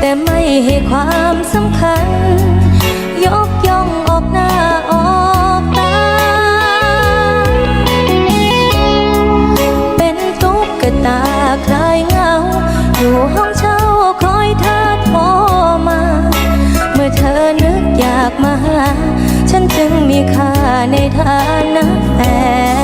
แต่ไม่ให้ความสำคัญ ยกย่องออกหน้าออกตา เป็นตุ๊กตาคลายเหงา อยู่ห้องเช่าคอยเธอโทรมา เมื่อเธอนึกอยากมาหา ฉันจึงมีค่าในฐานะแฟน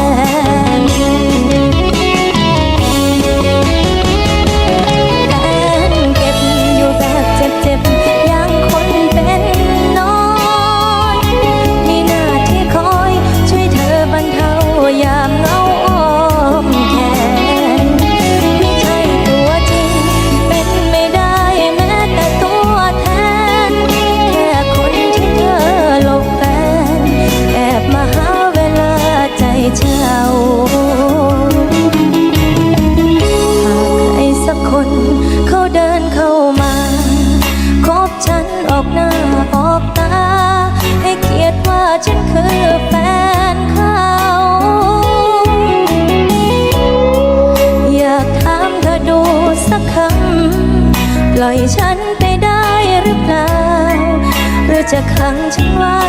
ออกหน้าออกตา ให้เกียดว่าฉันคือแฟนเขาอยากถามเธอดูสักคำปล่อยฉันไปได้หรือเปล่า หรือจะขังฉันไว้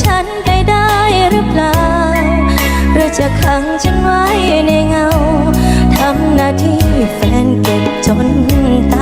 ฉันไปได้หรือเปล่าหรือจะขังฉันไว้ในเงา ทำหน้าที่แฟนเก็บจนตา